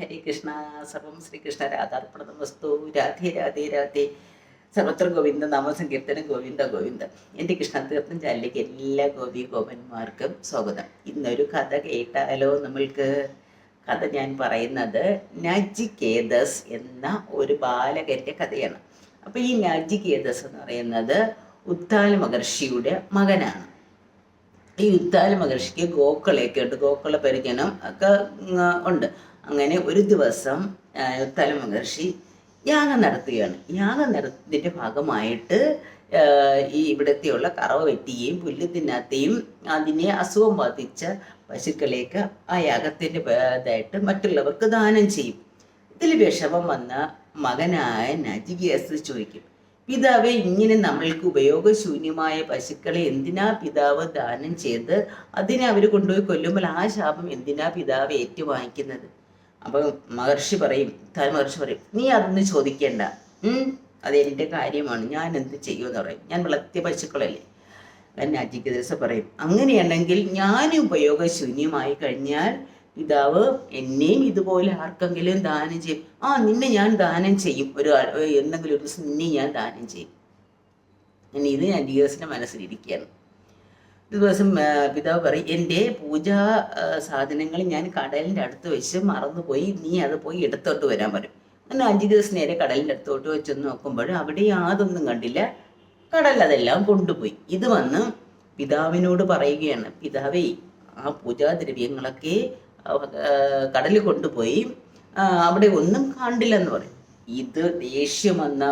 ഹരേ കൃഷ്ണ. സർവം ശ്രീകൃഷ്ണ രാധാർപ്പണ വസ്തു. രാധേ രാധേ രാധേ. സർവത്ര ഗോവിന്ദ നാമസങ്കീർത്തനം ഗോവിന്ദ ഗോവിന്ദ. എന്റെ കൃഷ്ണതീർത്ഥം ചാലിലേക്ക് എല്ലാ ഗോപി ഗോപന്മാർക്കും സ്വാഗതം. ഇന്നൊരു കഥ കേട്ടാലോ നമ്മൾക്ക്? കഥ ഞാൻ പറയുന്നത് നജികേതസ് എന്ന ഒരു ബാലകന്റെ കഥയാണ്. അപ്പോൾ ഈ നജികേതസ് എന്ന് പറയുന്നത് ഉത്താല മഹർഷിയുടെ മകനാണ്. ഈ ഉത്താല മഹർഷിക്ക് ഗോക്കളെയൊക്കെ ഉണ്ട് ഗോക്കള പരിചയം ഒക്കെ ഉണ്ട്. അങ്ങനെ ഒരു ദിവസം തല മഹർഷി യാഗം നടത്തുകയാണ്. യാഗം നടത്തിന്റെ ഭാഗമായിട്ട് ഈ ഇവിടത്തെയുള്ള കറവ വെട്ടിയും പുല്ല് തിന്നാത്തെയും അതിനെ അസുഖം ബാധിച്ച പശുക്കളെയൊക്കെ ആ യാഗത്തിന്റെ ഇതായിട്ട് മറ്റുള്ളവർക്ക് ദാനം ചെയ്യും. ഇതിൽ വിഷമം വന്ന മകനായ നജികേസ് ചോദിക്കും പിതാവെ ഇങ്ങനെ നമ്മൾക്ക് ഉപയോഗശൂന്യമായ പശുക്കളെ എന്തിനാ പിതാവ് ദാനം ചെയ്ത് അതിനെ അവർ കൊണ്ടുപോയി കൊല്ലുമ്പോൾ ആ ശാപം എന്തിനാ പിതാവ് ഏറ്റുവാങ്ങിക്കുന്നത്? അപ്പൊ മഹർഷി പറയും താൻ മഹർഷി പറയും നീ അതൊന്നും ചോദിക്കേണ്ട. ഉം അത് എന്റെ കാര്യമാണ്. ഞാൻ എന്ത് ചെയ്യുമെന്ന് പറയും. ഞാൻ വളർത്തിയ പശുക്കളല്ലേ എന്നെ അജിക്ക് പറയും അങ്ങനെയാണെങ്കിൽ ഞാൻ ഉപയോഗശൂന്യമായി കഴിഞ്ഞാൽ പിതാവ് എന്നെയും ഇതുപോലെ ആർക്കെങ്കിലും ദാനം ചെയ്യും. ആ നിന്നെ ഞാൻ ദാനം ചെയ്യും. ഒരു എന്തെങ്കിലും ഒരു ദിവസം നിന്നെ ഞാൻ ദാനം ചെയ്യും. ഇനി ഇത് ഞാൻ മനസ്സിലിരിക്കുകയാണ്. ദിവസം പിതാവ് പറയും എന്റെ പൂജാ സാധനങ്ങൾ ഞാൻ കടലിന്റെ അടുത്ത് വെച്ച് മറന്നുപോയി. നീ അത് പോയി എടുത്തോട്ട് വരാൻ പറയും. അങ്ങനെ അഞ്ച് ദിവസം നേരെ കടലിന്റെ അടുത്തോട്ട് വെച്ച് നോക്കുമ്പോൾ അവിടെ യാതൊന്നും കണ്ടില്ല. കടൽ അതെല്ലാം കൊണ്ടുപോയി. ഇത് വന്ന് പിതാവിനോട് പറയുകയാണ് പിതാവേ ആ പൂജാദ്രവ്യങ്ങളൊക്കെ കടൽ കൊണ്ടുപോയി അവിടെ ഒന്നും കണ്ടില്ലെന്ന് പറയും. ഇത് ദേഷ്യം വന്ന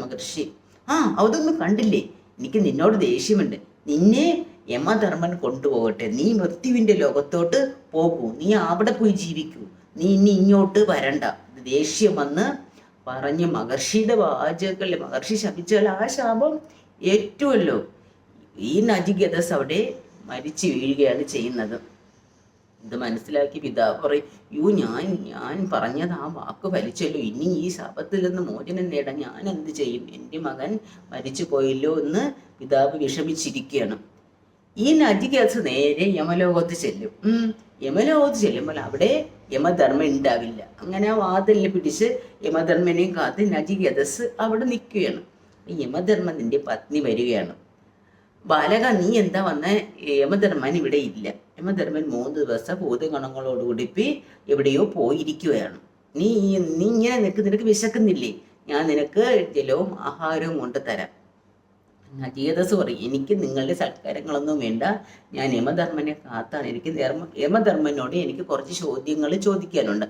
മഹർഷി ആ അതൊന്നും കണ്ടില്ലേ? എനിക്ക് നിന്നോട് ദേഷ്യമുണ്ട്. നിന്നെ യമധർമ്മൻ കൊണ്ടുപോകട്ടെ. നീ മൃത്യുവിന്റെ ലോകത്തോട്ട് പോകൂ. നീ അവിടെ പോയി ജീവിക്കൂ. നീ ഇനി ഇങ്ങോട്ട് വരണ്ട. ദേഷ്യം വന്ന് പറഞ്ഞ് മഹർഷിയുടെ വാചകങ്ങളിൽ മഹർഷി ശപിച്ചാൽ ആ ശാപം ഏറ്റുമല്ലോ ഈ നജിഗതസ് അവിടെ മരിച്ചു വീഴുകയാണ് ചെയ്യുന്നത്. ഇത് മനസ്സിലാക്കി പിതാവ് പറയും യു ഞാൻ ഞാൻ പറഞ്ഞത് ആ വാക്ക് ഫലിച്ചല്ലോ. ഇനി ഈ ശാപത്തിൽ നിന്ന് മോചനം നേടാൻ ഞാൻ എന്ത് ചെയ്യും? എന്റെ മകൻ മരിച്ചു പോയല്ലോ എന്ന് പിതാവ് വിഷമിച്ചിരിക്കുകയാണ്. ഈ നജികേസ് നേരെ യമലോകത്ത് ചെല്ലും. യമലോകത്ത് ചെല്ലുമ്പോൾ അവിടെ യമധർമ്മൻ ഉണ്ടാവില്ല. അങ്ങനെ ആ വാതിലിൽ പിടിച്ച് യമധർമ്മനെയും കാത്ത് നജികേതസ് അവിടെ നിൽക്കുകയാണ്. യമധർമ്മ നിന്റെ പത്നി വരികയാണ്. ബാലക നീ എന്താ വന്ന? യമധർമ്മൻ ഇവിടെ ഇല്ല. യമധർമ്മൻ മൂന്ന് ദിവസം ഭൂതഗണങ്ങളോടുകൂടിപ്പി എവിടെയോ പോയിരിക്കുകയാണ്. നീ നീ ഇങ്ങനെ നിനക്ക് നിനക്ക് വിശക്കുന്നില്ലേ? ഞാൻ നിനക്ക് ജലവും ആഹാരവും കൊണ്ട് തരാം. നജീതസ് പറയും എനിക്ക് നിങ്ങളുടെ സൽക്കാരങ്ങളൊന്നും വേണ്ട. ഞാൻ യമധർമ്മനെ കാത്താണ്. എനിക്ക് ധർമ്മ യമധർമ്മനോട് എനിക്ക് കുറച്ച് ചോദ്യങ്ങൾ ചോദിക്കാനുണ്ട്.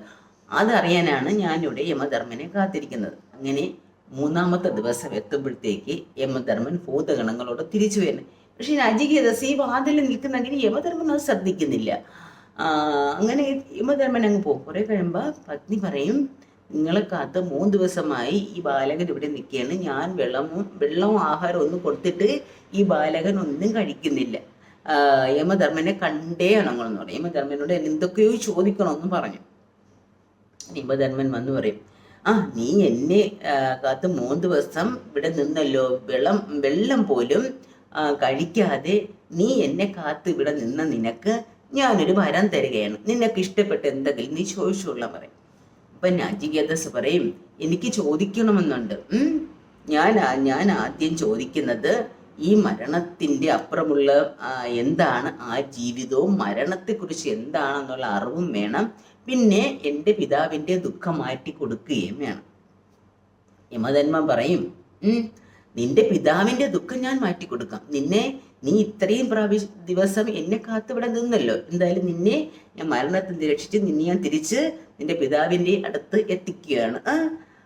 അതറിയാനാണ് ഞാനിവിടെ യമധർമ്മനെ കാത്തിരിക്കുന്നത്. അങ്ങനെ മൂന്നാമത്തെ ദിവസം എത്തുമ്പോഴത്തേക്ക് യമധർമ്മൻ ഭൂതഗണങ്ങളോട് തിരിച്ചു വരുന്നത് പക്ഷെ നജികേതസ് ഈ വാതിൽ നിൽക്കുന്നെങ്കിൽ യമധർമ്മൻ അത് ശ്രദ്ധിക്കുന്നില്ല. അങ്ങനെ യമധർമ്മൻ അങ്ങ് പോകും. കുറെ കഴിയുമ്പോൾ പത്നി പറയും നിങ്ങളെ കാത്ത് മൂന്ന് ദിവസമായി ഈ ബാലകൻ ഇവിടെ നിൽക്കുകയാണ്. ഞാൻ വെള്ളവും വെള്ളവും ആഹാരം ഒന്നും കൊടുത്തിട്ട് ഈ ബാലകൻ ഒന്നും കഴിക്കുന്നില്ല. യമധർമ്മനെ കണ്ടേ അണങ്ങണമെന്ന് പറയും യമധർമ്മനോട് എന്തൊക്കെയോ ചോദിക്കണമെന്ന് പറഞ്ഞു. യമധർമ്മൻ വന്ന് പറയും ആ നീ എന്നെ കാത്ത് മൂന്ന് ദിവസം ഇവിടെ നിന്നല്ലോ. വെള്ളം വെള്ളം പോലും കഴിക്കാതെ നീ എന്നെ കാത്ത് ഇവിടെ നിന്ന നിനക്ക് ഞാനൊരു വരം തരികയാണ്. നിനക്ക് ഇഷ്ടപ്പെട്ട എന്തെങ്കിലും നീ ചോദിച്ചുള്ള പറയും. അപ്പൊ നജികേതസ് പറയും എനിക്ക് ചോദിക്കണമെന്നുണ്ട്. ഞാൻ ഞാൻ ആദ്യം ചോദിക്കുന്നത് ഈ മരണത്തിന്റെ അപ്പുറമുള്ള എന്താണ് ആ ജീവിതവും മരണത്തെക്കുറിച്ച് എന്താണെന്നുള്ള അറിവും വേണം. പിന്നെ എന്റെ പിതാവിന്റെ ദുഃഖം മാറ്റി കൊടുക്കുകയും വേണം. യമധന്മ പറയും "ഉം, നിന്റെ പിതാവിന്റെ ദുഃഖം ഞാൻ മാറ്റി കൊടുക്കാം. നിന്നെ നീ ഇത്രയും പ്രാവശ്യ ദിവസം എന്നെ കാത്തിവിടെ നിന്നല്ലോ. എന്തായാലും നിന്നെ ഞാൻ മരണത്തിൽ നിന്ന് രക്ഷിച്ച് നിന്നെ ഞാൻ തിരിച്ച് നിന്റെ പിതാവിന്റെ അടുത്ത് എത്തിക്കുകയാണ്.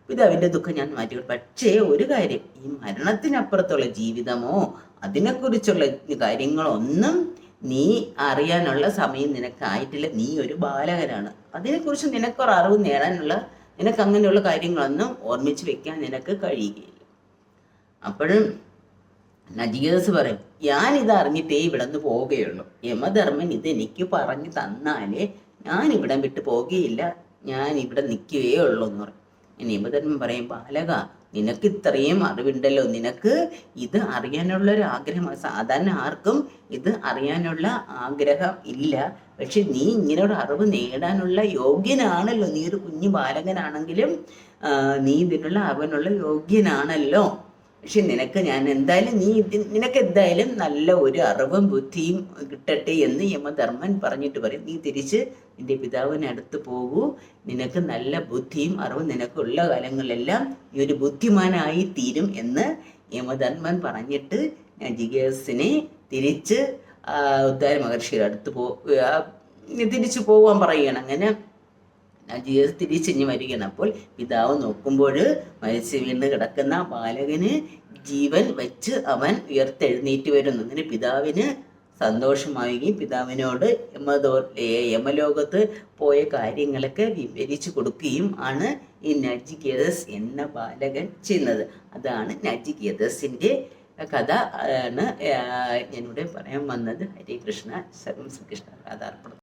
പിതാവിന്റെ ദുഃഖം ഞാൻ മാറ്റി കൊടുക്കും. പക്ഷേ ഒരു കാര്യം ഈ മരണത്തിനപ്പുറത്തുള്ള ജീവിതമോ അതിനെക്കുറിച്ചുള്ള കാര്യങ്ങളൊന്നും നീ അറിയാനുള്ള സമയം നിനക്കായിട്ടില്ല. നീ ഒരു ബാലകനാണ്. അതിനെക്കുറിച്ച് നിനക്കൊരു അറിവ് നേടാനുള്ള നിനക്ക് അങ്ങനെയുള്ള കാര്യങ്ങളൊന്നും ഓർമ്മിച്ച് വെക്കാൻ നിനക്ക് കഴിയുകയില്ല അപ്പോഴും നജികേസ് പറയും ഞാൻ ഇത് അറിഞ്ഞിട്ടേ ഇവിടെ നിന്ന് പോവുകയുള്ളൂ. യമധർമ്മൻ ഇത് എനിക്ക് പറഞ്ഞു തന്നാലേ ഞാൻ ഇവിടം വിട്ട് പോവുകയില്ല. ഞാൻ ഇവിടെ നിൽക്കുകയേ ഉള്ളൂ എന്ന് പറയും യമധർമ്മൻ പറയും ബാലക നിനക്ക് ഇത്രയും അറിവുണ്ടല്ലോ. നിനക്ക് ഇത് അറിയാനുള്ള ഒരു ആഗ്രഹമാണ്. സാധാരണ ആർക്കും ഇത് അറിയാനുള്ള ആഗ്രഹം ഇല്ല. പക്ഷെ നീ ഇങ്ങനെ ഒരു അറിവ് നേടാനുള്ള യോഗ്യനാണല്ലോ. നീ ഒരു കുഞ്ഞു ബാലകനാണെങ്കിലും നീ ഇതിനുള്ള അവനുള്ള യോഗ്യനാണല്ലോ. പക്ഷെ നിനക്ക് ഞാൻ എന്തായാലും നീ നിനക്ക് എന്തായാലും നല്ല ഒരു അറിവും ബുദ്ധിയും കിട്ടട്ടെ എന്ന് യമധർമ്മൻ പറഞ്ഞിട്ട് പറയും. നീ തിരിച്ച് നിന്റെ പിതാവിനടുത്ത് പോകൂ. നിനക്ക് നല്ല ബുദ്ധിയും അറിവും നിനക്കുള്ള കാലങ്ങളിലെല്ലാം നീ ഒരു ബുദ്ധിമാനായി തീരും എന്ന് യമധർമ്മൻ പറഞ്ഞിട്ട് ജിഗേസിനെ തിരിച്ച് ഉദ്ധാര മഹർഷിയുടെ അടുത്ത് പോ തിരിച്ചു പോകാൻ പറയുകയാണ്. അങ്ങനെ നജികേസ് തിരിച്ചിഞ്ഞ് മരിക്കണം അപ്പോൾ പിതാവ് നോക്കുമ്പോൾ മരിച്ചു വീണ് കിടക്കുന്ന ബാലകന് ജീവൻ വെച്ച് അവൻ ഉയർത്തെഴുന്നേറ്റ് വരുന്നു. അങ്ങനെ പിതാവിന് സന്തോഷമാവുകയും പിതാവിനോട് യമദോ യമലോകത്ത് പോയ കാര്യങ്ങളൊക്കെ വിവരിച്ചു കൊടുക്കുകയും ആണ് ഈ നജികേതസ് എന്ന ബാലകൻ ചെയ്യുന്നത്. അതാണ് നജികേതസിന്റെ കഥ. ആണ് ഞാനിവിടെ പറയാൻ വന്നത്. ഹരേ സർവം ശ്രീകൃഷ്ണ. രാധാർപ്പണം